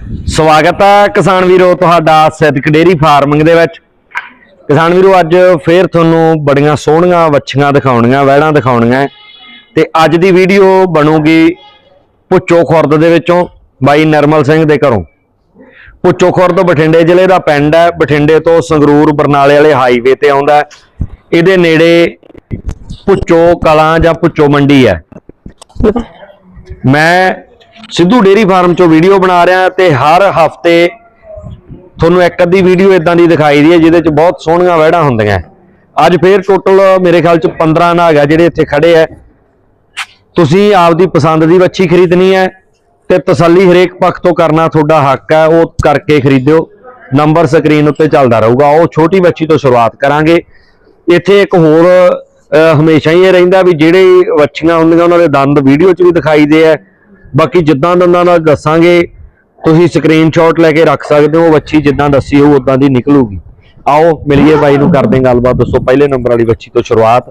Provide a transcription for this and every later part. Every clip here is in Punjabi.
ਸਵਾਗਤ ਹੈ ਕਿਸਾਨ ਵੀਰੋ ਤੁਹਾਡਾ ਸਿੱਧਕ ਡੇਰੀ ਫਾਰਮਿੰਗ ਦੇ ਵਿੱਚ। ਕਿਸਾਨ ਵੀਰੋ, ਅੱਜ ਫੇਰ ਤੁਹਾਨੂੰ ਬੜੀਆਂ ਸੋਹਣੀਆਂ ਵੱਛੀਆਂ ਦਿਖਾਉਣੀਆਂ, ਵਹਿੜਾਂ ਦਿਖਾਉਣੀਆਂ। ਤੇ ਅੱਜ ਦੀ ਵੀਡੀਓ ਬਣੂਗੀ ਪੁੱਚੋ ਖੁਰਦ ਦੇ ਵਿੱਚੋਂ, ਬਾਈ ਨਰਮਲ ਸਿੰਘ ਦੇ ਘਰੋਂ। ਪੁੱਚੋ ਖੁਰਦ ਬਠਿੰਡੇ ਜ਼ਿਲ੍ਹੇ ਦਾ ਪਿੰਡ ਹੈ, ਬਠਿੰਡੇ ਤੋਂ ਸੰਗਰੂਰ ਬਰਨਾਲੇ ਵਾਲੇ ਹਾਈਵੇ ਤੇ ਆਉਂਦਾ ਇਹਦੇ ਨੇੜੇ ਪੁੱਚੋ ਕਲਾਂ ਜਾਂ ਪੁੱਚੋ ਮੰਡੀ ਹੈ। ਮੈਂ ਸਿੱਧੂ ਡੇਰੀ ਫਾਰਮ ਚੋਂ ਵੀਡੀਓ ਬਣਾ ਰਿਹਾ ਤੇ ਹਰ ਹਫ਼ਤੇ ਤੁਹਾਨੂੰ ਇੱਕ ਅੱਧੀ ਵੀਡੀਓ ਇਦਾਂ ਦੀ ਦਿਖਾਈ ਦੀ ਹੈ, ਜਿਹਦੇ ਚ ਬਹੁਤ ਸੋਹਣੀਆਂ ਵਹਿੜਾਂ ਹੁੰਦੀਆਂ ਅੱਜ ਫੇਰ ਟੋਟਲ ਮੇਰੇ ਖਿਆਲ ਚ 15 ਨਾਗ ਆ ਜਿਹੜੇ ਇੱਥੇ ਖੜੇ ਆ ਤੁਸੀਂ ਆਪਦੀ ਪਸੰਦ ਦੀ ਵੱਛੀ ਖਰੀਦਣੀ ਹੈ ਤੇ ਤਸੱਲੀ ਹਰੇਕ ਪੱਖ ਤੋਂ ਕਰਨਾ ਤੁਹਾਡਾ ਹੱਕ ਹੈ, ਉਹ ਕਰਕੇ ਖਰੀਦਿਓ। ਨੰਬਰ ਸਕਰੀਨ ਉੱਤੇ ਚੱਲਦਾ ਰਹੂਗਾ। ਉਹ ਛੋਟੀ ਬੱਚੀ ਤੋਂ ਸ਼ੁਰੂਆਤ ਕਰਾਂਗੇ। ਇੱਥੇ ਇੱਕ ਹੋਰ ਹਮੇਸ਼ਾ ਹੀ ਇਹ ਰਹਿੰਦਾ ਵੀ ਜਿਹੜੇ ਵੱਛੀਆਂ ਹੁੰਦੀਆਂ, ਉਹਨਾਂ ਦੇ ਦੰਦ ਵੀਡੀਓ 'ਚ ਵੀ ਦਿਖਾਈਦੇ ਆ ਬਾਕੀ ਜਿੱਦਾਂ ਦੰਦਾਂ ਨਾਲ ਦੱਸਾਂਗੇ ਤੁਸੀਂ ਸਕਰੀਨਸ਼ਾਟ ਲੈ ਕੇ ਰੱਖ ਸਕਦੇ ਹੋ ਵੱਛੀ ਜਿੱਦਾਂ ਦੱਸੀ ਹੋਊ ਉਦਾਂ ਦੀ ਨਿਕਲੂਗੀ। ਆਓ ਮਿਲੀਏ ਬਾਈ ਨੂੰ ਕਰਦੇ ਗੱਲਬਾਤ। ਦੱਸੋ ਪਹਿਲੇ ਨੰਬਰ ਵਾਲੀ ਵੱਛੀ ਤੋਂ ਸ਼ੁਰੂਆਤ।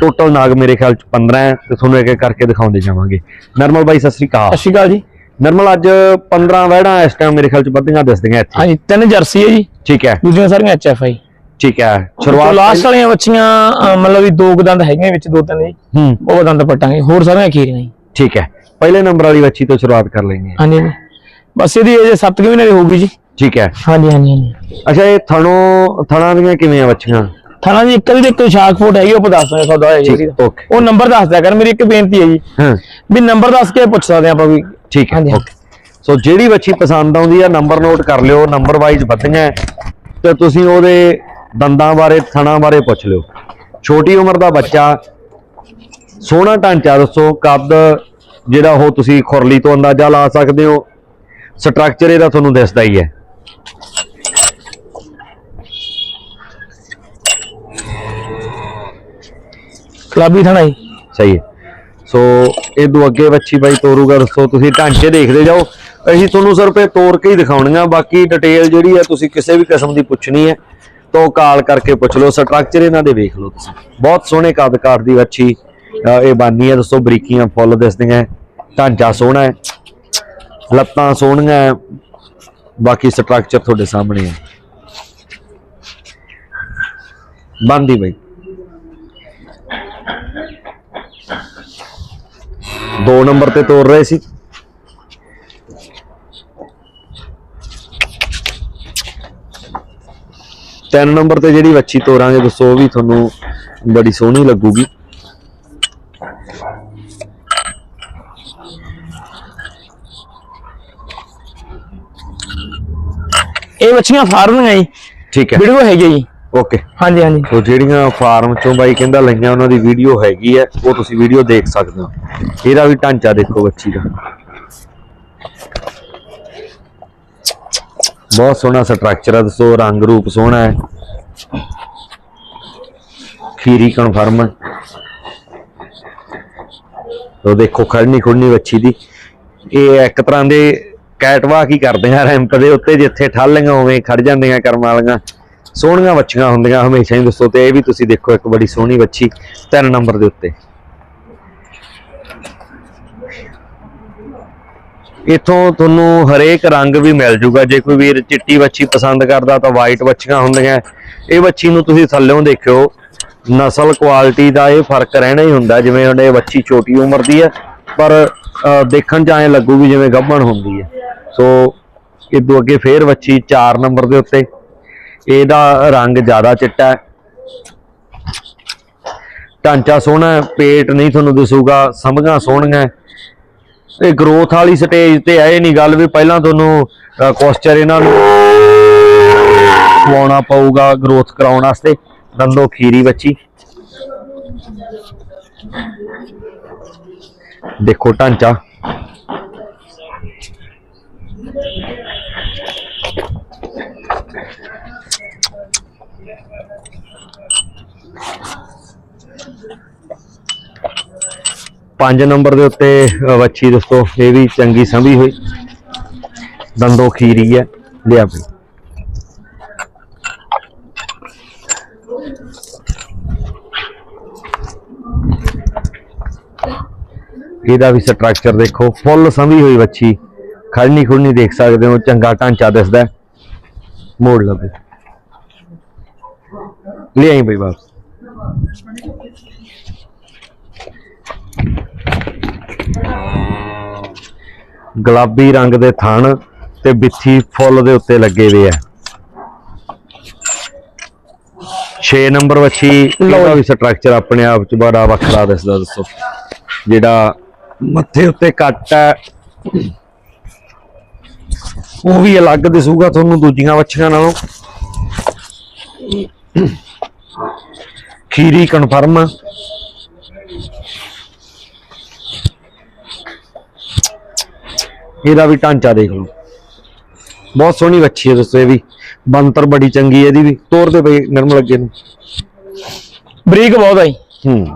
ਟੋਟਲ ਨਾਗ ਮੇਰੇ ਖਿਆਲ ਚ 15 ਹੈ ਤੇ ਤੁਹਾਨੂੰ ਇੱਕ ਇੱਕ ਕਰਕੇ ਦਿਖਾਉਂਦੇ ਜਾਵਾਂਗੇ। ਨਰਮਲ ਬਾਈ ਸਤਿ ਸ੍ਰੀ ਅਕਾਲ। ਸਤਿ ਸ਼੍ਰੀ ਅਕਾਲ ਜੀ। ਨਰਮਲ ਅੱਜ 15 ਵਹਿੜਾਂ ਇਸ ਟਾਈਮ ਮੇਰੇ ਖਿਆਲ ਚ ਵੱਧੀਆਂ ਦੱਸਦੀਆਂ ਇੱਥੇ। ਹਾਂਜੀ ਤਿੰਨ ਜਰਸੀ ਹੈ ਜੀ। ਠੀਕ ਹੈ। ਦੂਜੀਆਂ ਸਾਰੀਆਂ ਐਚ ਆਈ ਠੀਕ ਹੈ ਸ਼ੁਰੂਆਤ ਲਾਸਟ ਵਾਲੀਆਂ ਬੱਚੀਆਂ ਮਤਲਬ ਵੀ ਦੋ ਦੰਦ ਹੈਗੀਆਂ ਵਿੱਚ ਦੋ ਤਿੰਨ ਜੀ। ਹੂੰ। ਉਹ ਦੰਦ ਪਟਾਂਗੇ ਹੋਰ ਸਾਰੀਆਂ ਖੀਰੀਆਂ ਜੀ। ਠੀਕ ਹੈ। ਪਹਿਲੇ ਨੰਬਰ ਵਾਲੀ ਵੱਛੀ ਤੋਂ ਸ਼ੁਰੂਆਤ ਕਰ ਲੈਂਗੇ ਹਾਂਜੀ ਹਾਂਜੀ। ਬਸ ਇਹਦੀ ਅਜੇ 7 ਮਹੀਨੇ ਦੀ ਹੋਊਗੀ ਜੀ। ਠੀਕ ਹੈ। ਹਾਂਜੀ ਹਾਂਜੀ ਹਾਂਜੀ। ਅੱਛਾ ਇਹ ਥਣੋਂ ਥਣਾਂ ਦੀਆਂ ਕਿਵੇਂ ਆ ਵੱਛੀਆਂ? ਥਾਣਾ ਜੀ ਇੱਕ ਦੀ ਇੱਕ ਸ਼ਾਕ ਫੋਟ ਹੈਗੀ ਉਹ ਦੱਸ ਸੌਦਾ ਹੈ ਜੀ ਉਹ ਨੰਬਰ ਦੱਸ ਦਿਆ ਕਰ ਮੇਰੀ ਇੱਕ ਬੇਨਤੀ ਹੈ ਜੀ। ਹਾਂ। ਵੀ ਨੰਬਰ ਦੱਸ ਕੇ ਪੁੱਛ ਸਕਦੇ ਆਪਾਂ ਵੀ। ਠੀਕ ਹੈ ਹਾਂਜੀ। ਓਕੇ। ਸੋ ਜਿਹੜੀ ਵੱਛੀ ਪਸੰਦ ਆਉਂਦੀ ਆ ਨੰਬਰ ਨੋਟ ਕਰ ਲਿਓ ਨੰਬਰ ਵਾਈਜ਼ ਵੱਧੀਆਂ। ਹੈ, ਤੇ ਤੁਸੀਂ ਉਹਦੇ ਦੰਦਾਂ ਬਾਰੇ ਥਣਾਂ ਬਾਰੇ ਪੁੱਛ ਲਿਓ। ਛੋਟੀ ਉਮਰ ਦਾ ਬੱਚਾ ਸੋਹਣਾ ਢਾਂਚਾ ਦੱਸੋ ਕੱਦ ਜਿਹੜਾ ਉਹ ਤੁਸੀਂ ਖੁਰਲੀ ਤੋਂ ਅੰਦਾਜ਼ਾ ਲਾ ਸਕਦੇ ਹੋ ਸਟਰਕਚਰ ਇਹਦਾ ਤੁਹਾਨੂੰ ਦਿਸਦਾ ਹੀ ਹੈ। ਕਲਾਬੀ ਥਾਣਾ ਜੀ। ਸਹੀ ਹੈ। ਸੋ ਇਹ ਤੋਂ ਅੱਗੇ ਵੱਛੀ ਬਾਈ ਤੋਰੂਗਾ ਦੱਸੋ ਤੁਸੀਂ ਢਾਂਚੇ ਦੇਖਦੇ ਜਾਓ। ਅਸੀਂ ਤੁਹਾਨੂੰ ਸਿਰਫ ਇਹ ਤੋਰ ਕੇ ਹੀ ਦਿਖਾਉਣੀਆਂ ਬਾਕੀ ਡਿਟੇਲ ਜਿਹੜੀ ਹੈ ਤੁਸੀਂ ਕਿਸੇ ਵੀ ਕਿਸਮ ਦੀ ਪੁੱਛਣੀ ਹੈ ਤਾਂ ਕਾਲ ਕਰਕੇ ਪੁੱਛ ਲਓ। ਸਟਰਕਚਰ ਇਹਨਾਂ ਦੇ ਵੇਖ ਲਓ ਤੁਸੀਂ। ਬਹੁਤ ਸੋਹਣੇ ਕੱਦਕਾਰ ਦੀ ਵੱਛੀ ਇਹ ਬਾਨੀ ਹੈ ਦੱਸੋ, ਬਰੀਕੀਆਂ ਫੁੱਲ ਦਿਸਦੀਆਂ, ਢਾਂਚਾ ਸੋਹਣਾ ਹੈ, ਲੱਤਾਂ ਸੋਹਣੀਆਂ ਬਾਕੀ ਸਟਰਕਚਰ ਤੁਹਾਡੇ ਸਾਹਮਣੇ ਹੈ। ਬੰਦੀ ਬਈ। ਦੋ ਨੰਬਰ ਤੇ ਤੋਰ ਰਹੇ ਸੀ। ਤਿੰਨ ਨੰਬਰ ਤੇ ਜਿਹੜੀ ਵੱਛੀ ਤੋਰਾਂਗੇ, ਦੱਸੋ ਉਹ ਵੀ ਤੁਹਾਨੂੰ ਬੜੀ ਸੋਹਣੀ ਲੱਗੂਗੀ। ਇਹ ਬੱਚੀਆਂ ਫਾਰਮ ਹੈ ਜੀ। ਠੀਕ ਹੈ। ਵੀਡੀਓ ਹੈਗੀ ਜੀ। ਓਕੇ ਹਾਂਜੀ ਹਾਂਜੀ। ਸੋ ਜਿਹੜੀਆਂ ਫਾਰਮ ਚੋਂ ਬਾਈ ਕਹਿੰਦਾ ਲਈਆਂ ਉਹਨਾਂ ਦੀ ਵੀਡੀਓ ਹੈਗੀ ਹੈ। ਉਹ ਤੁਸੀਂ ਵੀਡੀਓ ਦੇਖ ਸਕਦੇ ਹੋ। ਇਹਦਾ ਵੀ ਢਾਂਚਾ ਦੇਖੋ ਬੱਚੀ ਦਾ। ਬਹੁਤ ਸੋਹਣਾ ਸਟਰਕਚਰ ਹੈ ਦੱਸੋ ਰੰਗ ਰੂਪ ਸੋਹਣਾ ਹੈ। ਖੀਰੀ ਕਨਫਰਮ ਹੈ ਉਹ ਦੇਖੋ ਖੜਨੀ ਖੁੜਨੀ ਵੱਛੀ ਦੀ। ਇਹ ਇੱਕ ਤਰ੍ਹਾਂ ਦੇ ਕੈਟਵਾਕ ਹੀ ਕਰਦੇ ਆ ਰੈਂਪ ਦੇ ਉੱਤੇ, ਜਿੱਥੇ ਠੱਲੀਆਂ ਉਵੇਂ ਖੜ ਜਾਂਦੀਆਂ ਕਰਮ ਵਾਲੀਆਂ। ਸੋਹਣੀਆਂ ਵੱਛੀਆਂ ਹੁੰਦੀਆਂ ਹਮੇਸ਼ਾ ਹੀ ਦੱਸੋ ਤੇ ਇਹ ਵੀ ਤੁਸੀਂ ਦੇਖੋ ਇੱਕ ਬੜੀ ਸੋਹਣੀ ਵੱਛੀ ਤਿੰਨ ਨੰਬਰ ਦੇ ਉੱਤੇ। ਇਥੋਂ ਤੁਹਾਨੂੰ ਹਰੇਕ ਰੰਗ ਵੀ ਮਿਲ ਜੂਗਾ। ਜੇ ਕੋਈ ਵੀਰ ਚਿੱਟੀ ਵੱਛੀ ਪਸੰਦ ਕਰਦਾ ਤਾਂ ਵਾਈਟ ਵੱਛੀਆਂ ਹੁੰਦੀਆਂ। ਇਹ ਵੱਛੀ ਨੂੰ ਤੁਸੀਂ ਥੱਲੇੋਂ ਦੇਖਿਓ। ਨਸਲ ਕੁਆਲਿਟੀ ਦਾ ਇਹ ਫ਼ਰਕ ਰਹਿਣਾ ਹੀ ਹੁੰਦਾ, ਜਿਵੇਂ ਹੁਣ ਇਹ ਵੱਛੀ ਛੋਟੀ ਉਮਰ ਦੀ ਹੈ, ਪਰ ਦੇਖਣ ਚ ਐਂ ਲੱਗੂਗੀ ਜਿਵੇਂ ਗੱਭਣ ਹੁੰਦੀ ਹੈ। ਸੋ ਇਹ ਤੋਂ ਅੱਗੇ ਫੇਰ ਵੱਛੀ 4 ਨੰਬਰ ਦੇ ਉੱਤੇ, ਇਹਦਾ ਰੰਗ ਜ਼ਿਆਦਾ ਚਿੱਟਾ ਹੈ। ਢਾਂਚਾ ਸੋਹਣਾ ਹੈ, ਪੇਟ ਨਹੀਂ ਤੁਹਾਨੂੰ ਦਿਸੂਗਾ ਸਮਝਾਂ ਸੋਹਣੀਆਂ ਇਹ ਗਰੋਥ ਵਾਲੀ ਸਟੇਜ ਤੇ ਆਏ ਨਹੀਂ ਗੱਲ ਵੀ ਪਹਿਲਾਂ ਤੁਹਾਨੂੰ ਕੋਸਚਰ ਇਹਨਾਂ ਨੂੰ ਖਵਾਉਣਾ ਪਊਗਾ ਗਰੋਥ ਕਰਾਉਣ ਵਾਸਤੇ। ਦੰਦੋ ਖੀਰੀ ਬੱਚੀ। ਦੇਖੋ ਢਾਂਚਾ। ਪੰਜ ਨੰਬਰ ਦੇ ਉੱਤੇ ਵੱਛੀ ਦੋਸਤੋ, ਇਹ ਵੀ ਚੰਗੀ ਸੰਭੀ ਹੋਈ। ਦੰਦੋ ਖੀਰੀ ਹੈ। ਲਿਆ ਬਈ। ਇਹਦਾ ਵੀ ਸਟਰਕਚਰ ਦੇਖੋ ਫੁੱਲ ਸੰਭੀ ਹੋਈ ਵੱਛੀ। ਖੜਨੀ ਖੁੜਨੀ ਦੇਖ ਸਕਦੇ ਹੋ ਚੰਗਾ ਢਾਂਚਾ ਦਿਸਦਾ। ਮੋੜ ਲਵੇ ਲੈ ਆਈ ਬਈ ਬਾਪ ਗੁਲਾਬੀ ਰੰਗ ਦੇ ਥਣ ਤੇ ਬਿੱਥੀ ਫੁੱਲ ਦੇ ਉੱਤੇ ਲੱਗੇ ਹੋਏ ਆ। 6 ਨੰਬਰ ਵੱਛੀ ਇਹਦਾ ਵੀ ਸਟਰਕਚਰ ਆਪਣੇ ਆਪ ਚ ਬੜਾ ਵੱਖਰਾ ਦਿਸਦਾ ਦੱਸੋ। ਜਿਹੜਾ ਮੱਥੇ ਉੱਤੇ ਕੱਟ ਹੈ। ਉਹ ਵੀ ਅਲੱਗ ਦਿਸੂਗਾ ਤੁਹਾਨੂੰ ਦੂਜੀਆਂ ਵੱਛੀਆਂ ਨਾਲੋਂ। ਖੀਰੀ ਕਨਫਰਮ ਇਹਦਾ ਵੀ ਢਾਂਚਾ ਦੇਖ ਲਓ। ਬਹੁਤ ਸੋਹਣੀ ਵੱਛੀ ਹੈ ਦੋਸਤੋ ਇਹ ਵੀ। ਬੰਤਰ ਬੜੀ ਚੰਗੀ ਹੈ ਇਹਦੀ ਵੀ। ਤੋਰ ਦੇ ਬਈ ਨਰਮ ਲੱਗੇ ਨੂੰ। ਬਰੀਕ ਬਹੁਤ ਆਈ ਹੂੰ।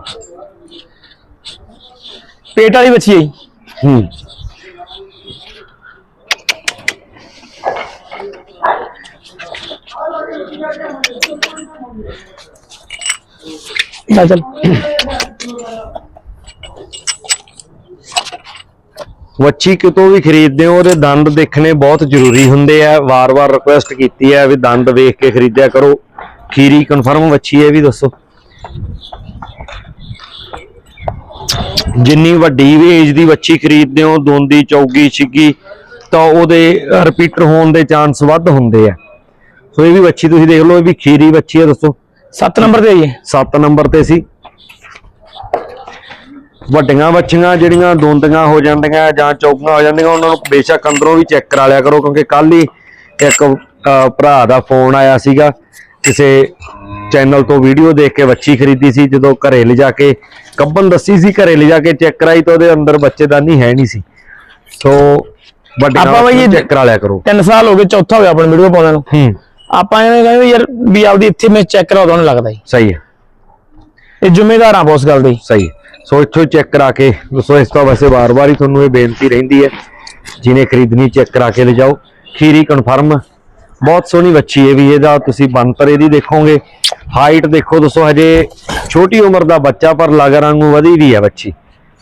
ਪੇਟ ਵਾਲੀ ਬੱਚੀ ਆਈ ਹੂੰ। ਲੈ ਚੱਲ। ਵੱਛੀ ਕਿਤੋਂ ਵੀ ਖਰੀਦਦੇ ਹੋ ਉਹਦੇ ਦੰਦ ਦੇਖਣੇ ਬਹੁਤ ਜ਼ਰੂਰੀ ਹੁੰਦੇ ਆ। ਵਾਰ-ਵਾਰ ਰਿਕੁਐਸਟ ਕੀਤੀ ਹੈ ਵੀ ਦੰਦ ਵੇਖ ਕੇ ਖਰੀਦਿਆ ਕਰੋ। ਖੀਰੀ ਕਨਫਰਮ ਵੱਛੀ ਹੈ ਵੀ ਦੱਸੋ। ਜਿੰਨੀ ਵੱਡੀ ਵੀ ਏਜ ਦੀ ਵੱਛੀ ਖਰੀਦਦੇ ਹੋ ਦੋਂਦੀ ਚੌਗੀ ਛਿੱਗੀ ਤਾਂ ਉਹਦੇ ਰਿਪੀਟਰ ਹੋਣ ਦੇ ਚਾਂਸ ਵੱਧ ਹੁੰਦੇ ਆ। ਸੋ ਇਹ ਵੀ ਵੱਛੀ ਤੁਸੀਂ ਦੇਖ ਲਓ ਇਹ ਵੀ ਖੀਰੀ ਵੱਛੀ ਹੈ ਦੱਸੋ। 7 ਨੰਬਰ ਤੇ ਆਈ ਹੈ 7 ਨੰਬਰ ਤੇ ਸੀ। ਵੱਡੀਆਂ ਵੱਛੀਆਂ ਜਿਹੜੀਆਂ ਦੋਂਦੀਆਂ ਹੋ ਜਾਂਦੀਆਂ ਜਾਂ ਚੌਕੀਆਂ ਹੋ ਜਾਂਦੀਆਂ ਉਹਨਾਂ ਨੂੰ ਬੇਸ਼ੱਕ ਅੰਦਰੋਂ ਵੀ ਚੈੱਕ ਕਰਾ ਲਿਆ ਕਰੋ ਕਿਉਂਕਿ ਕੱਲ ਹੀ ਇੱਕ ਭਰਾ ਦਾ ਫੋਨ ਆਇਆ ਸੀਗਾ ਕਿਸੇ ਚੈਨਲ ਤੋਂ ਵੀਡੀਓ ਦੇਖ ਕੇ ਵੱਛੀ ਖਰੀਦੀ ਸੀ ਜਦੋਂ ਘਰੇ ਲਿਜਾ ਕੇ ਕੱਬਨ ਦੱਸੀ ਸੀ ਘਰੇ ਲਿਜਾ ਕੇ ਚੈੱਕ ਕਰਾਈ ਤਾਂ ਉਹਦੇ ਅੰਦਰ ਬੱਚੇਦਾਨੀ ਹੈ ਨਹੀਂ ਸੀ। ਸੋ ਵੱਡੀਆਂ ਆਪਾਂ ਬਈ ਚੈੱਕ ਕਰਾ ਲਿਆ ਕਰੋ। 3 ਸਾਲ ਹੋ ਗਏ ਚੌਥਾ ਹੋ ਗਿਆ ਆਪਣੀ ਵੀਡੀਓ ਪਾਉਂਦੇ ਨੂੰ। ਹੂੰ। ਆਪਾਂ ਐਵੇਂ ਕਹਿੰਦੇ ਯਾਰ ਵੀ ਆਪਦੀ ਇੱਥੇ ਮੈਂ ਚੈੱਕ ਕਰਾ ਤੁਹਾਨੂੰ ਲੱਗਦਾ ਸਹੀ ਹੈ। ਇਹ ਜ਼ਿੰਮੇਦਾਰ ਆ ਬੋਸ ਗੱਲ ਦੀ। ਸਹੀ ਸੋ ਇੱਥੋਂ ਚੈੱਕ ਕਰਾ ਕੇ ਦੱਸੋ ਇਸ ਤੋਂ ਵੈਸੇ ਵਾਰ-ਵਾਰ ਹੀ ਤੁਹਾਨੂੰ ਇਹ ਬੇਨਤੀ ਰਹਿੰਦੀ ਹੈ ਜਿਹਨੇ ਖਰੀਦਣੀ ਚੈੱਕ ਕਰਾ ਕੇ ਲਿਜਾਓ। ਖੀਰੀ ਕਨਫਰਮ ਬਹੁਤ ਸੋਹਣੀ ਵੱਛੀ ਹੈ ਵੀ ਇਹਦਾ ਤੁਸੀਂ ਬੰਤਰ ਇਹਦੀ ਦੇਖੋਗੇ। ਹਾਈਟ ਦੇਖੋ ਦੋਸਤੋ, ਹਜੇ ਛੋਟੀ ਉਮਰ ਦਾ ਬੱਚਾ, ਪਰ ਲਗ ਰੰਗੂ ਵਧੀ ਵੀ ਹੈ ਵੱਛੀ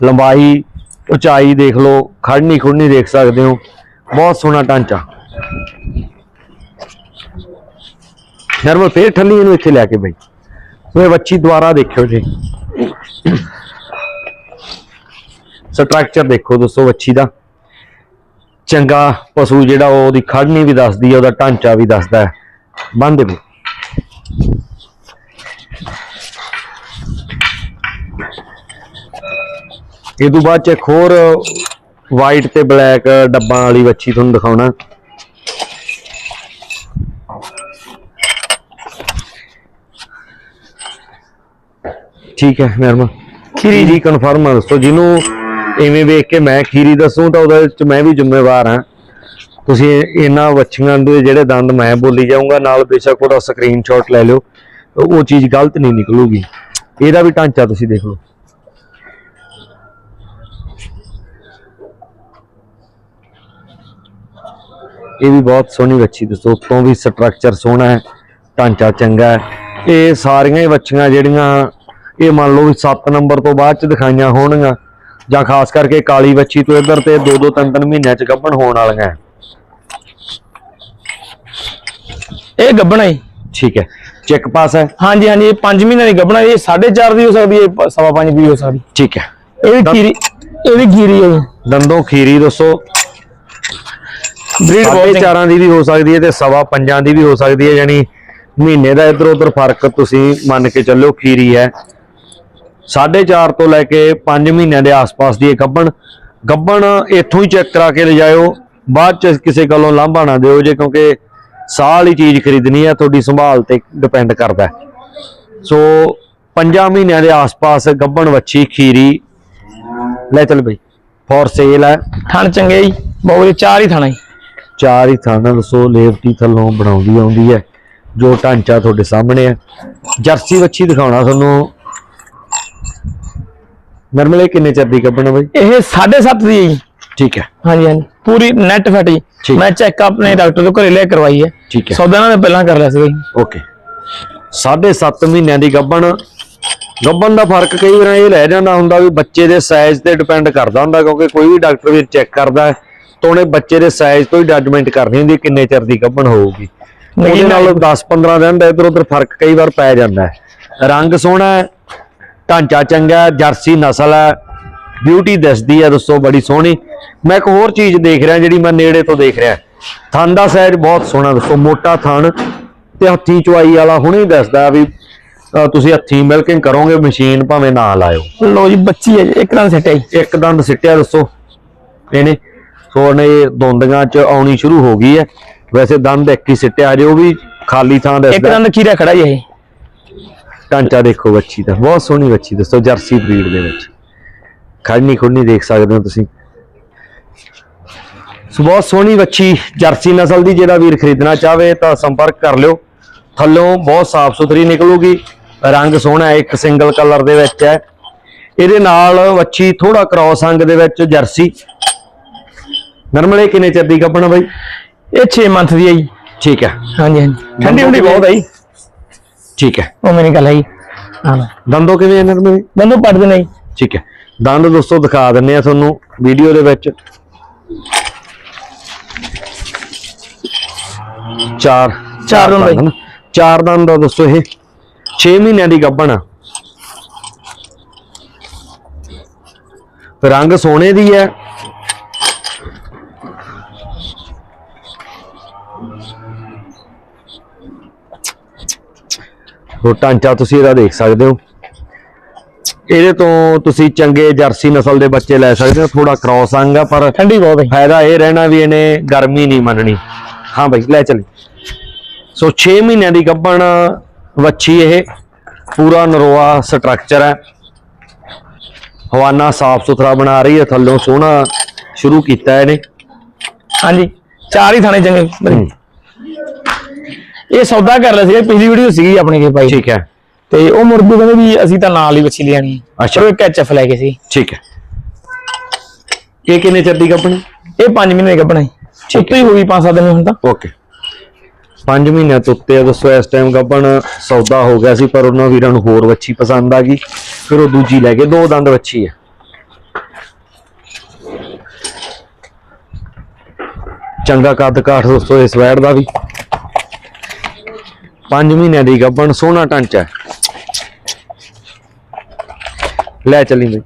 ਲੰਬਾਈ, ਉਚਾਈ ਦੇਖ ਲਓ ਖੜਨੀ ਖੁੜਨੀ ਦੇਖ ਸਕਦੇ ਹੋ। ਬਹੁਤ ਸੋਹਣਾ ਢਾਂਚਾ। ਨਰਮਲ ਫੇਰ ਠੱਲੀ ਇਹਨੂੰ ਇੱਥੇ ਲੈ ਕੇ ਬਈ। ਸੋ ਇਹ ਵੱਛੀ ਦੁਆਰਾ ਦੇਖਿਓ ਜੀ। ਸਟਰਕਚਰ ਦੇਖੋ ਦੋਸਤੋ ਵੱਛੀ ਦਾ। ਚੰਗਾ ਪਸ਼ੂ ਜਿਹੜਾ ਉਹ ਉਹਦੀ ਖੜਨੀ ਵੀ ਦੱਸਦੀ ਹੈ ਉਹਦਾ ਢਾਂਚਾ ਵੀ ਦੱਸਦਾ ਹੈ। ਬੰਦ ਵੀ ਇਹ ਤੋਂ ਬਾਅਦ ਚ ਇੱਕ ਹੋਰ ਵਾਈਟ ਤੇ ਬਲੈਕ ਡੱਬਾਂ ਵਾਲੀ ਵੱਛੀ ਤੁਹਾਨੂੰ ਦਿਖਾਉਣਾ। ਠੀਕ ਹੈ ਨਰਮਾ ਖੀਰੀ। ਜੀ ਕਨਫਰਮ ਦੱਸੋ ਜਿਹਨੂੰ ਇਵੇਂ ਵੇਖ ਕੇ ਮੈਂ ਖੀਰੀ ਦੱਸੂ ਤਾਂ ਉਹਦੇ ਵਿੱਚ ਮੈਂ ਵੀ ਜ਼ਿੰਮੇਵਾਰ ਹਾਂ। ਤੁਸੀਂ ਇਹਨਾਂ ਵੱਛੀਆਂ ਦੇ ਜਿਹੜੇ ਦੰਦ ਮੈਂ ਬੋਲੀ ਜਾਊਂਗਾ, ਨਾਲ ਬੇਸ਼ੱਕ ਉਹਦਾ ਸਕਰੀਨਸ਼ਾਟ ਲੈ ਲਿਓ। ਉਹ ਚੀਜ਼ ਗਲਤ ਨਹੀਂ ਨਿਕਲੂਗੀ। ਇਹਦਾ ਵੀ ਢਾਂਚਾ ਤੁਸੀਂ ਦੇਖ ਲਓ। ਇਹ ਵੀ ਬਹੁਤ ਸੋਹਣੀ ਵੱਛੀ ਦੱਸੋ। ਉੱਤੋਂ ਵੀ ਸਟਰਕਚਰ ਸੋਹਣਾ ਹੈ, ਢਾਂਚਾ ਚੰਗਾ ਹੈ। ਇਹ ਸਾਰੀਆਂ ਹੀ ਵੱਛੀਆਂ ਜਿਹੜੀਆਂ, ਇਹ ਮੰਨ ਲਓ ਵੀ 7 ਨੰਬਰ ਤੋਂ ਬਾਅਦ ਚ ਦਿਖਾਈਆਂ ਹੋਣਗੀਆਂ। ਜਾਂ ਖਾਸ ਕਰਕੇ ਕਾਲੀ ਵੱਛੀ ਤੋਂ ਇੱਧਰ ਤੇ 2-2 3-3 ਮਹੀਨਿਆਂ ਚ ਗੱਭਣ ਹੋਣ ਵਾਲੀਆਂ ਹੈ। ਇਹ ਗੱਬਣਾ ਜੀ ਠੀਕ ਹੈ। ਚੈੱਕ ਪਾਸ ਹੈ? ਹਾਂਜੀ ਹਾਂਜੀ ਇਹ 5 ਮਹੀਨੇ ਦੀ ਗੱਬਣਾ ਇਹ 4.5 ਦੀ ਹੋ ਸਕਦੀ ਹੈ ਸਵਾ 5 ਦੀ ਹੋ ਸਕਦੀ। ਠੀਕ ਹੈ। ਇਹ ਵੀ ਖੀਰੀ ਇਹ ਵੀ ਖੀਰੀ ਹੈ ਦੰਦੋਂ ਖੀਰੀ ਦੱਸੋ। ਬਰੀਡ ਬਹੁਤ। ਚਾਰਾਂ ਦੀ ਵੀ ਹੋ ਸਕਦੀ ਹੈ ਤੇ ਸਵਾ ਪੰਜਾਂ ਦੀ ਵੀ ਹੋ ਸਕਦੀ ਹੈ ਯਾਨੀ ਮਹੀਨੇ ਦਾ ਇੱਧਰ ਉੱਧਰ ਫ਼ਰਕ ਤੁਸੀਂ ਮੰਨ ਕੇ ਚੱਲਿਓ ਖੀਰੀ ਹੈ। ਸਾਢੇ ਚਾਰ ਤੋਂ ਲੈ ਕੇ 5 ਮਹੀਨਿਆਂ ਦੇ ਆਸ-ਪਾਸ ਦੀ ਇਹ ਗੱਬਣ। ਗੱਬਣ ਇੱਥੋਂ ਹੀ ਚੈੱਕ ਕਰਾ ਕੇ ਲਿਜਾਇਓ ਬਾਅਦ ਚ ਕਿਸੇ ਗੱਲੋਂ ਲਾਂਭਾ ਨਾ ਦਿਓ ਜੇ ਕਿਉਂਕਿ ਸਾਲ ਹੀ ਚੀਜ਼ ਖਰੀਦਣੀ ਹੈ ਤੁਹਾਡੀ ਸੰਭਾਲ ਤੇ ਡਿਪੈਂਡ ਕਰਦਾ ਹੈ। ਸੋ 5 ਮਹੀਨਿਆਂ ਦੇ ਆਸ-ਪਾਸ ਗੱਬਣ ਵੱਛੀ ਖੀਰੀ। ਲੈ ਚੱਲ ਬਈ ਫॉर ਸੇਲ ਹੈ ਥਣ ਚੰਗੇ ਜੀ ਬਹੁਤ ਚਾਰ ਹੀ ਥਣਾ ਜੀ। ਚਾਰ ਹੀ ਥਾਣਾ ਦੱਸੋ ਲੇਵਟੀ ਥੱਲੋਂ ਬਣਾਉਂਦੀ ਆਉਂਦੀ ਹੈ ਜੋ ਢਾਂਚਾ ਤੁਹਾਡੇ ਸਾਹਮਣੇ ਹੈ। ਜਰਸੀ ਵੱਛੀ ਦਿਖਾਉਣਾ ਤੁਹਾਨੂੰ। ਨਰਮਲੇ ਕਿੰਨੇ ਚਿਰ ਦੀ ਬਈ? ਇਹ 7.5 ਦੀ ਹੈ ਜੀ। ਠੀਕ ਹੈ। ਹਾਂਜੀ ਹਾਂਜੀ। ਪੂਰੀ ਨੈਟ ਫਟ ਜੀ। ਮੈਂ ਚੈੱਕ ਆਪਣੇ ਡਾਕਟਰ ਤੋਂ ਘਰੇ ਲੈ ਕਰਵਾਈ ਹੈ। ਠੀਕ ਹੈ। ਸੌਦਾ ਇਹਨਾਂ ਨੇ ਪਹਿਲਾਂ ਕਰ ਲਿਆ ਜੀ ਓਕੇ। ਸਾਢੇ ਸੱਤ ਮਹੀਨਿਆਂ ਦੀ ਗੱਭਣ। ਗੱਭਣ ਦਾ ਫ਼ਰਕ ਕਈ ਵਾਰ ਇਹ ਲੈ ਜਾਂਦਾ ਹੁੰਦਾ ਵੀ ਬੱਚੇ ਦੇ ਸਾਈਜ਼ ਤੇ ਡਿਪੈਂਡ ਕਰਦਾ ਹੁੰਦਾ ਕਿਉਂਕਿ ਕੋਈ ਵੀ ਡਾਕਟਰ ਵੀ ਚੈੱਕ ਕਰਦਾ ਹੈ ਤਾਂ ਉਹਨੇ ਬੱਚੇ ਦੇ ਸਾਈਜ਼ ਤੋਂ ਹੀ ਜੱਜਮੈਂਟ ਕਰਨੀ ਹੁੰਦੀ ਕਿੰਨੇ ਚਿਰ ਦੀ ਗੱਭਣ ਹੋਊਗੀ। ਉਹਦੇ ਨਾਲ ਨਹੀਂ। 10-15 ਦਿਨ ਦਾ ਇਧਰ ਉਧਰ ਫ਼ਰਕ ਕਈ ਵਾਰ ਪੈ ਜਾਂਦਾ ਹੈ। ਰੰਗ ਸੋਹਣਾ ਹੈ ਢਾਂਚਾ ਚੰਗਾ ਜਰਸੀ ਨਸਲ ਹੈ ਬਿਊਟੀ ਦਿਸਦੀ ਹੈ ਦੋਸਤੋ ਬੜੀ ਸੋਹਣੀ। ਮੈਂ ਇੱਕ ਹੋਰ ਚੀਜ਼ ਦੇਖ ਰਿਹਾ ਜਿਹੜੀ ਮੈਂ ਨੇੜੇ ਤੋਂ ਦੇਖ ਰਿਹਾ। ਥਣ ਦਾ ਸਾਈਜ਼ ਬਹੁਤ ਸੋਹਣਾ ਦੋਸਤੋ ਮੋਟਾ ਥਣ ਤੇ ਹੱਥੀ ਚੁਆਈ ਵਾਲਾ ਹੁਣੇ ਦੱਸਦਾ ਵੀ ਤੁਸੀਂ ਹੱਥੀ ਮਿਲਕਿੰਗ ਕਰੋਗੇ ਮਸ਼ੀਨ ਭਾਵੇਂ ਨਾ ਲਾਇਓ। ਲੋ ਜੀ ਬੱਚੀ ਹੈ ਜੀ, ਇੱਕ ਦੰਦ ਸੱਟਿਆ ਜੀ। ਇੱਕ ਦੰਦ ਸਿੱਟਿਆ ਦੱਸੋ। ਇਹਨੇ ਸੋ ਨੇ ਦੰਦੀਆਂ ਚ ਆਉਣੀ ਸ਼ੁਰੂ ਹੋ ਗਈ ਹੈ। ਵੈਸੇ ਦੰਦ ਇੱਕ ਹੀ ਸਿੱਟਿਆ ਅਜੇ ਉਹ ਵੀ ਖਾਲੀ ਥਾਂ ਇੱਕ ਦੱਸਦਾ। ਦੰਦ ਖੀਰਾ ਖੜਾ ਜੀ ਇਹ। ਢਾਂਚਾ ਦੇਖੋ ਬੱਚੀ ਦਾ ਬਹੁਤ ਸੋਹਣੀ ਬੱਚੀ ਦੱਸੋ ਜਰਸੀ ਬਰੀਡ ਦੇ ਵਿੱਚ। ਖੜਨੀ ਖੁੜਨੀ ਦੇਖ ਸਕਦੇ ਹੋ ਤੁਸੀਂ। ਸੋ ਬਹੁਤ ਸੋਹਣੀ ਬੱਚੀ ਜਰਸੀ ਨਸਲ ਦੀ ਜਿਹੜਾ ਵੀਰ ਖਰੀਦਣਾ ਚਾਹਵੇ ਤਾਂ ਸੰਪਰਕ ਕਰ ਲਿਓ। ਥੱਲੋਂ ਬਹੁਤ ਸਾਫ਼ ਸੁਥਰੀ ਨਿਕਲੂਗੀ ਰੰਗ ਸੋਹਣਾ ਹੈ ਇੱਕ ਸਿੰਗਲ ਕਲਰ ਦੇ ਵਿੱਚ ਹੈ। ਇਹਦੇ ਨਾਲ ਬੱਚੀ ਥੋੜਾ ਕ੍ਰਾਸ ਅੰਗ ਦੇ ਵਿੱਚ ਜਰਸੀ। ਨਰਮਲੇ ਕਿੰਨੇ ਚਿਰ ਦੀ ਗੱਭਣ ਬਾਈ? ਇਹ 6 ਮੰਥ ਦੀ ਹੈ ਜੀ। ਠੀਕ ਹੈ। ਹਾਂਜੀ ਹਾਂਜੀ। ਠੰਡੀ ਹੁੰਦੀ ਬਹੁਤ ਹੈ ਜੀ। ਠੀਕ ਹੈ। ਉਹ ਮੇਰੀ ਗੱਲ ਹੈ ਜੀ। ਹਾਂ। ਦੰਦੋ ਕਿਵੇਂ ਹੈ ਨਰਮਲੇ ਦੰਦੋਂ ਪੜਦੇ ਨਹੀਂ ਠੀਕ ਹੈ। ਦੰਦ ਦੋਸਤੋ ਦਿਖਾ ਦਿੰਨੇ ਆ ਤੁਹਾਨੂੰ ਵੀਡੀਓ ਦੇ ਵਿੱਚ। ਚਾਰ। ਚਾਰ ਦੰਦ ਹਨ। ਚਾਰ ਦੰਦ ਆ ਦੋਸਤੋ ਇਹ। 6 ਮਹੀਨਿਆਂ ਦੀ ਗੱਭਣ ਆ। ਰੰਗ ਸੋਨੇ ਦੀ ਹੈ। ਉਹ ਢਾਂਚਾ ਤੁਸੀਂ ਇਹਦਾ ਦੇਖ ਸਕਦੇ ਹੋ। ਇਹਦੇ ਤੋਂ ਤੁਸੀਂ ਚੰਗੇ ਜਰਸੀ ਨਸਲ ਦੇ ਬੱਚੇ ਲੈ ਸਕਦੇ ਹੋ ਥੋੜਾ ਕ੍ਰਾਸ ਅੰਗ ਆ ਪਰ ਠੰਡੀ ਬਹੁਤ ਹੈ। ਫਾਇਦਾ ਇਹ ਰਹਿਣਾ ਵੀ ਇਹਨੇ ਗਰਮੀ ਨਹੀਂ ਮੰਨਣੀ। ਹਾਂ ਭਾਈ ਲੈ ਚੱਲੀ। ਸੋ 6 ਮਹੀਨਿਆਂ ਦੀ ਗੱਭਣ ਵੱਛੀ ਇਹ ਪੂਰਾ ਨਰੋਆ ਸਟਰਕਚਰ ਹੈ। ਹਵਾਨਾ ਸਾਫ਼ ਸੁਥਰਾ ਬਣਾ ਰਹੀ ਹੈ ਥੱਲੋਂ ਸੋਹਣਾ ਸ਼ੁਰੂ ਕੀਤਾ ਇਹਨੇ। ਹਾਂਜੀ ਚਾਰ ਹੀ ਥਾਣੇ ਚੰਗੇ। ਹੂੰ, ਇਹ ਸੌਦਾ ਕਰ ਲਿਆ ਸੀ ਪਿਛਲੀ ਵੀਡੀਓ ਸੀਗੀ ਆਪਣੇ ਕੇ ਭਾਈ। ਠੀਕ ਹੈ। ਤੇ ਉਹ ਮੁਰਬੀ ਕਹਿੰਦੇ ਵੀ ਅਸੀਂ ਤਾਂ ਨਾਲ ਹੀ ਬੱਚੀ ਲਿਆਣੀ ਅੱਛਾ। ਅੱਛਾ ਉਹ ਕੈਚਅਪ ਲੈ ਕੇ ਸੀ। ਠੀਕ ਹੈ। ਇਹ ਕਿੰਨੇ ਚਿਰ ਦੀ ਇਹ 5 ਮਹੀਨੇ ਦਾ ਉੱਤੇ ਹੀ ਹੋ ਗਈ 5-7 ਦਿਨ ਹੁਣ ਤਾਂ। ਓਕੇ 5 ਮਹੀਨਿਆਂ ਤੋਂ ਉੱਤੇ ਆ ਦੱਸੋ ਇਸ ਟਾਈਮ ਗੱਭਣ ਸੌਦਾ ਹੋ ਗਿਆ ਸੀ ਪਰ ਉਹਨਾਂ ਵੀਰਾਂ ਨੂੰ ਹੋਰ ਵੱਛੀ ਪਸੰਦ ਆ ਗਈ। ਫਿਰ ਉਹ ਦੂਜੀ ਲੈ ਕੇ ਦੋ ਦੰਦ ਵੱਛੀ ਹੈ ਚੰਗਾ ਕੱਦ ਕਾਠ ਦੋਸਤੋ ਇਸ ਵੈੜ ਦਾ ਵੀ। 5 ਮਹੀਨਿਆਂ ਦੀ ਗੱਭਣ ਸੋਹਣਾ ਹੈ। ਲੈ ਚੱਲੀ ਬਈ।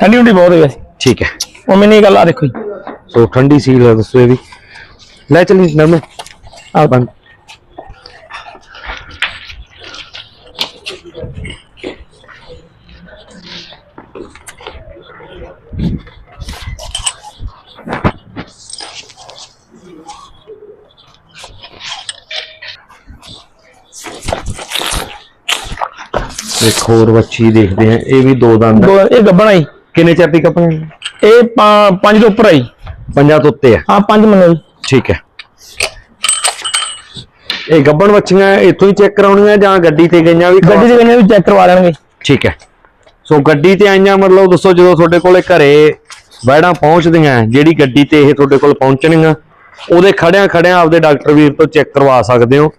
ਠੰਡੀ ਹੁੰਦੀ ਬਹੁਤ ਹੈ ਵੈਸੇ। ਠੀਕ ਹੈ। ਉਹ ਮੈਨੇ ਇਹ ਗੱਲ ਆ ਦੇਖੋ ਜੀ। ਸੋ ਠੰਡੀ ਸੀਲ ਹੈ ਦੱਸੋ ਇਹ ਵੀ ਲੈ ਚੱਲੀ ਨਰਮੇ। ਆ ਬੰਦ। ਇੱਕ ਹੋਰ ਵੱਛੀ ਦੇਖਦੇ ਆ ਇਹ ਵੀ ਦੋ ਦੰਦ। ਦੋ ਇਹ ਗੱਬਣਾ ਜੀ। ਕਿੰਨੇ ਚਿਰ ਦੀ ਇਹ ਪੰ- ਪੰਜ ਤੋਂ ਉੱਪਰ ਆਈ ਪੰਜਾਂ ਤੋਂ ਉੱਤੇ ਆ। ਹਾਂ ਪੰਜ ਮੰਨੋ ਜੀ ਠੀਕ ਹੈ। ਇਹ ਗੱਬਣ ਵੱਛੀਆਂ ਇੱਥੋਂ ਹੀ ਚੈੱਕ ਕਰਾਉਣੀਆਂ ਜਾਂ ਗੱਡੀ ਤੇ ਗਈਆਂ ਵੀ ਗੱਡੀ ਦੇ ਕਹਿੰਦੇ ਵੀ ਚੈੱਕ ਕਰਵਾ ਲੈਣਗੇ। ਠੀਕ ਹੈ। ਸੋ ਗੱਡੀ ਤੇ ਆਈਆਂ ਮਤਲਬ ਦੱਸੋ ਜਦੋਂ ਤੁਹਾਡੇ ਕੋਲੇ ਘਰੇ ਵੈੜਾਂ ਪਹੁੰਚਦੀਆਂ ਜਿਹੜੀ ਗੱਡੀ ਤੇ ਇਹ ਤੁਹਾਡੇ ਕੋਲ ਪਹੁੰਚਣਗੀਆਂ ਉਹਦੇ ਖੜਿਆਂ ਖੜਿਆਂ ਆਪਦੇ ਡਾਕਟਰ ਵੀਰ ਤੋਂ ਚੈੱਕ ਕਰਵਾ ਸਕਦੇ ਹੋ।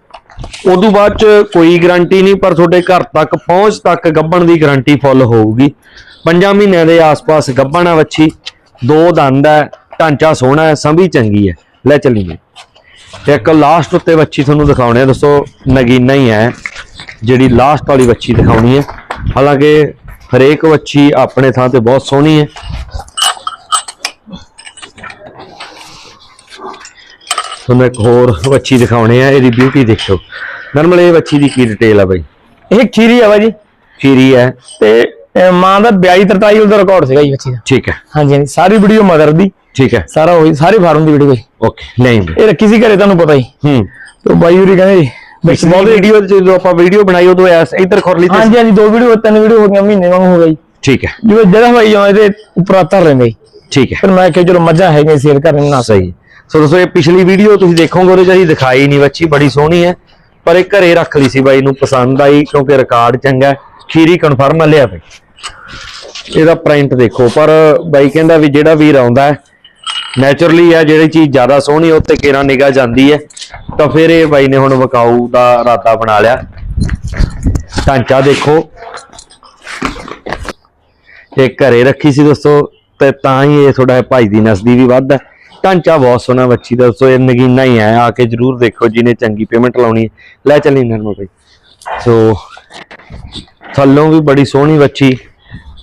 ਉਦੋਂ ਬਾਅਦ ਚ ਕੋਈ ਗਾਰੰਟੀ ਨਹੀਂ, ਪਰ ਤੁਹਾਡੇ ਘਰ ਤੱਕ ਪਹੁੰਚ ਤੱਕ ਗੱਬਣ ਦੀ ਗਾਰੰਟੀ ਫੁੱਲ ਹੋਊਗੀ। ਪੰਜਾਂ ਮਹੀਨਿਆਂ ਦੇ ਆਸ-ਪਾਸ ਗੱਬਣ ਆ ਵੱਛੀ। ਦੋ ਦੰਦ ਹੈ, ਢਾਂਚਾ ਸੋਹਣਾ ਹੈ, ਸੰਭੀ ਚੰਗੀ ਹੈ। ਲੈ ਚੱਲੀਏ। ਤੇ ਇੱਕ ਲਾਸਟ ਉੱਤੇ ਵੱਛੀ ਤੁਹਾਨੂੰ ਦਿਖਾਉਣੇ ਆ। ਦੋਸਤੋ ਨਗੀਨਾ ਹੀ ਹੈ, ਜਿਹੜੀ ਲਾਸਟ ਵਾਲੀ ਵੱਛੀ ਦਿਖਾਉਣੀ ਹੈ। ਹਾਲਾਂਕਿ ਹਰੇਕ ਵੱਛੀ ਆਪਣੇ ਥਾਂ ਤੇ ਬਹੁਤ ਸੋਹਣੀ ਹੈ। ਤੁਹਾਨੂੰ ਇੱਕ ਹੋਰ ਵੱਛੀ ਦਿਖਾਉਣੇ ਆ ਇਹਦੀ ਬਿਊਟੀ ਦੇਖੋ ਨਰਮਲ ਇਹ ਵੱਛੀ ਦੀ ਕੀ ਡਿਟੇਲ ਆ ਬਾਈ? ਇਹ ਖੀਰੀ ਆ ਵਾ ਜੀ। ਖੀਰੀ ਹੈ ਤੇ ਮਾਂ ਦਾ 22 43 ਉਹਦਾ ਰਿਕਾਰਡ ਸੀਗਾ ਜੀ ਬੱਚੀ ਦਾ। ਠੀਕ ਹੈ ਹਾਂਜੀ ਹਾਂਜੀ। ਸਾਰੀ ਵੀਡੀਓ ਮਦਰ ਦੀ। ਠੀਕ ਹੈ ਸਾਰਾ ਹੋਈ ਸਾਰੀ ਫਾਰਮ ਦੀ ਵੀਡੀਓ ਜੀ ਓਕੇ ਨਹੀਂ। ਇਹ ਰੱਖੀ ਸੀ ਘਰੇ ਤੁਹਾਨੂੰ ਪਤਾ ਹੀ। ਹੂੰ। ਤੇ ਬਾਈ ਹੋਰੀ ਕਹਿੰਦੇ ਵਿੱਚ ਪਿਛਲੀ ਵੀਡੀਓ ਜਦੋਂ ਆਪਾਂ ਵੀਡੀਓ ਬਣਾਈ ਉਦੋਂ ਐਸ ਇੱਧਰ ਖੁਰਲੀ ਤੇ ਹਾਂਜੀ ਹਾਂਜੀ। ਦੋ ਵੀਡੀਓ ਤਿੰਨ ਵੀਡੀਓ ਹੋ ਗਈਆਂ ਮਹੀਨੇ ਵਾਂਗ ਹੋ ਗਈ ਠੀਕ ਹੈ ਜਿਵੇਂ ਜਿਹੜਾ ਹੋਈ ਜਾਂ ਇਹਦੇ ਉੱਪਰ ਆਤਰ ਲੈਂਦੇ ਜੀ। ਠੀਕ ਹੈ ਫਿਰ ਮੈਂ ਕਿਹਾ ਚਲੋ ਮੱਝਾਂ ਹੈਗੀਆਂ ਸੇਲ ਕਰਨ ਨਾ ਸਹੀ। ਸੋ ਦੋਸਤੋ, ਇਹ ਪਿਛਲੀ ਵੀਡੀਓ ਤੁਸੀਂ ਦੇਖੋਗੇ, ਉਹਦੇ ਚ ਦਿਖਾਈ ਨਹੀਂ, ਬੱਚੀ ਬੜੀ ਸੋਹਣੀ ਹੈ, ਪਰ ਇਹ ਘਰੇ ਰੱਖ ਲਈ ਸੀ ਬਾਈ ਨੂੰ ਪਸੰਦ ਆਈ, ਕਿਉਂਕਿ ਰਿਕਾਰਡ ਚੰਗਾ ਖੀਰੀ ਕਨਫਰਮ ਲਿਆ ਬਈ। ਇਹਦਾ ਪ੍ਰਿੰਟ ਦੇਖੋ, ਪਰ ਬਾਈ ਕਹਿੰਦਾ ਵੀ ਜਿਹੜਾ ਵੀਰ ਆਉਂਦਾ ਹੈ ਨੇਚਰਲੀ ਹੈ, ਜਿਹੜੀ ਚੀਜ਼ ਜ਼ਿਆਦਾ ਸੋਹਣੀ, ਉਹ ਤੇ ਕੇਰਾ ਨਿਗਾਹ ਜਾਂਦੀ ਹੈ, ਤਾਂ ਫਿਰ ਇਹ ਬਾਈ ਨੇ ਹੁਣ ਵਕਾਊ ਦਾ ਇਰਾਦਾ ਬਣਾ ਲਿਆ। ਢਾਂਚਾ ਦੇਖੋ। ਇਹ ਘਰੇ ਰੱਖੀ ਸੀ ਦੋਸਤੋ, ਤੇ ਤਾਂ ਹੀ ਇਹ ਥੋੜਾ ਭਾਈ ਦੀ ਨਸਦੀ ਵੀ ਵੱਧ ਹੈ। ਢਾਂਚਾ ਬਹੁਤ ਸੋਹਣਾ ਬੱਚੀ ਦਾ, ਸੋ ਇਹ ਨਗੀਨਾ ਹੀ ਹੈ, ਆ ਕੇ ਜਰੂਰ ਦੇਖੋ ਜਿਹਨੇ ਚੰਗੀ ਪੇਮੈਂਟ ਲਾਉਣੀ ਹੈ। ਲੈ ਚੱਲੀ ਨਰਮਾ ਭਾਈ ਸੋ, ਥੱਲੋਂ ਵੀ ਬੜੀ ਸੋਹਣੀ ਬੱਚੀ।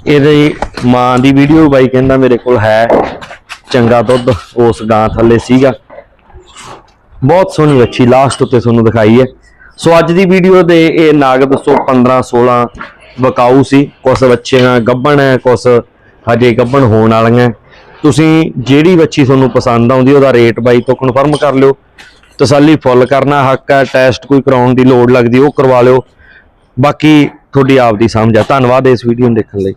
ਇਹਦੇ ਮਾਂ ਦੀ ਵੀਡੀਓ ਬਾਈ ਕਹਿੰਦਾ ਮੇਰੇ ਕੋਲ ਹੈ, ਚੰਗਾ ਦੁੱਧ, ਉਸ ਗਾਂ ਥੱਲੇ ਸੀਗਾ। ਬਹੁਤ ਸੋਹਣੀ ਬੱਚੀ ਲਾਸਟ ਉੱਤੇ ਤੁਹਾਨੂੰ ਦਿਖਾਈ ਹੈ। ਸੋ ਅੱਜ ਦੀ ਵੀਡੀਓ ਦੇ ਇਹ ਨਾਗ ਦੱਸੋ 15 16 ਵਕਾਊ ਸੀ। ਕੁਛ ਬੱਚੀਆਂ ਗੱਭਣ ਹੈ, ਕੁਛ ਹਜੇ ਗੱਭਣ ਹੋਣ ਵਾਲੀਆਂ। ਤੁਸੀਂ ਜਿਹੜੀ ਬੱਚੀ ਤੁਹਾਨੂੰ ਪਸੰਦ ਆਉਂਦੀ, ਉਹਦਾ ਰੇਟ ਬਾਈ ਤੋਂ ਕਨਫਰਮ ਕਰ ਲਿਓ। ਤਸੱਲੀ ਫੁੱਲ ਕਰਨਾ, ਹੱਕ ਹੈ ਟੈਸਟ ਕੋਈ ਕਰਾਉਣ ਦੀ ਲੋੜ ਲੱਗਦੀ, ਉਹ ਕਰਵਾ ਲਿਓ। ਬਾਕੀ ਤੁਹਾਡੀ ਆਪ ਦੀ ਸਮਝ ਆ। ਧੰਨਵਾਦ ਇਸ ਵੀਡੀਓ ਨੂੰ ਦੇਖਣ ਲਈ।